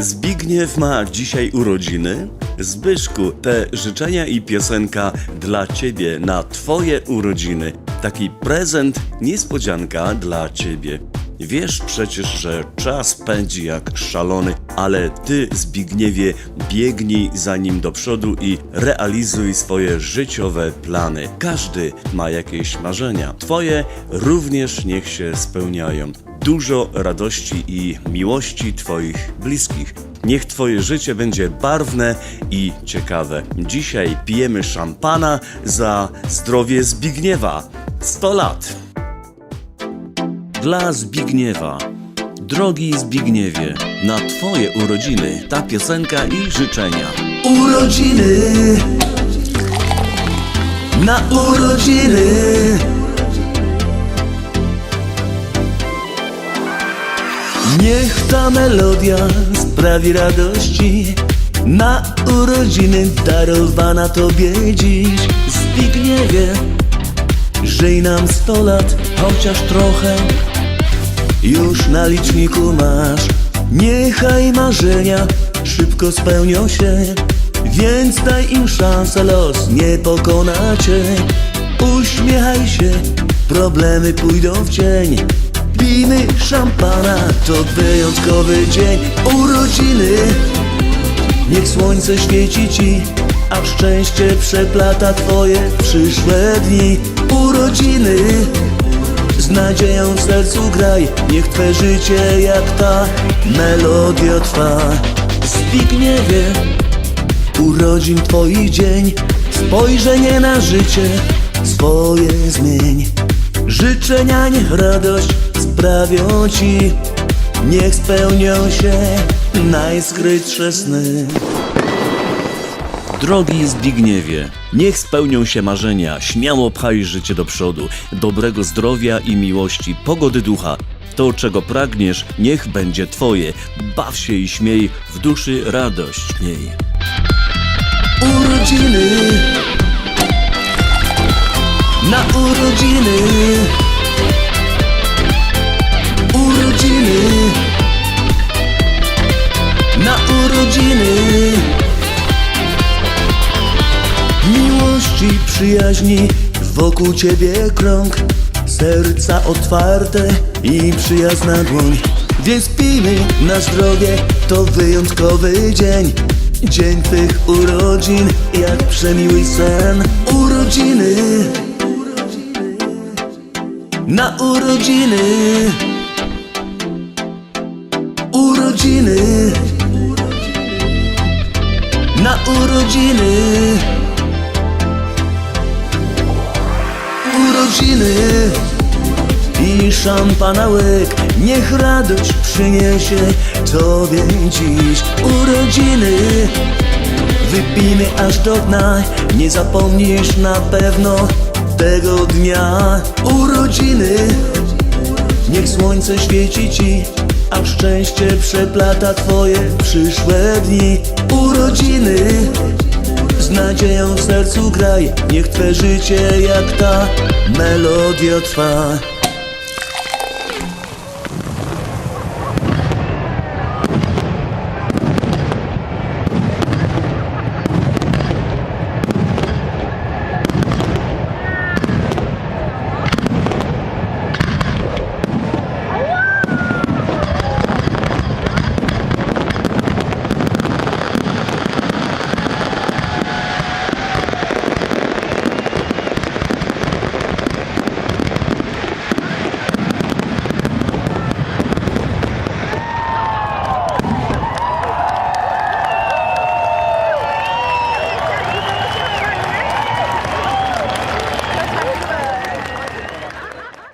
Zbigniew ma dzisiaj urodziny. Zbyszku, te życzenia i piosenka dla ciebie na twoje urodziny. Taki prezent, niespodzianka dla ciebie. Wiesz przecież, że czas pędzi jak szalony, ale ty, Zbigniewie, biegnij za nim do przodu i realizuj swoje życiowe plany. Każdy ma jakieś marzenia. Twoje również niech się spełniają. Dużo radości i miłości Twoich bliskich. Niech Twoje życie będzie barwne i ciekawe. Dzisiaj pijemy szampana za zdrowie Zbigniewa. 100 lat. Dla Zbigniewa. Drogi Zbigniewie, na Twoje urodziny ta piosenka i życzenia. Urodziny Na urodziny Niech ta melodia sprawi radości. Na urodziny darowana Tobie dziś Zbigniewie Żyj nam sto lat, chociaż trochę. Już na liczniku masz. Niechaj marzenia szybko spełnią się. Więc daj im szansę, los nie pokona cię. Uśmiechaj się, problemy pójdą w cień Szampana, to wyjątkowy dzień Urodziny, niech słońce świeci ci A szczęście przeplata twoje przyszłe dni Urodziny z nadzieją w sercu graj, niech twe życie jak ta melodia trwa. Zbigniewie, urodzin twoich dzień, spojrzenie na życie swoje zmień. Życzenia niech radość sprawią ci, niech spełnią się najskrytsze sny. Drogi Zbigniewie, niech spełnią się marzenia, śmiało pchaj życie do przodu, dobrego zdrowia i miłości, pogody ducha. To, czego pragniesz, niech będzie Twoje. Baw się i śmiej, w duszy radość miej. Urodziny Na urodziny Urodziny Miłości, przyjaźni Wokół ciebie krąg Serca otwarte i przyjazna dłoń. Więc pijmy na zdrowie To wyjątkowy dzień. Dzień twych urodzin Jak przemiły sen. Urodziny. Na urodziny. Urodziny. Na urodziny Urodziny i szampanałyk Niech radość przyniesie Tobie dziś Urodziny. Wypijmy aż do dna Nie zapomnisz na pewno tego dnia Urodziny. Niech słońce świeci Ci A szczęście przeplata Twoje przyszłe dni Urodziny nadzieją w sercu graj, niech twe życie jak ta melodia trwa.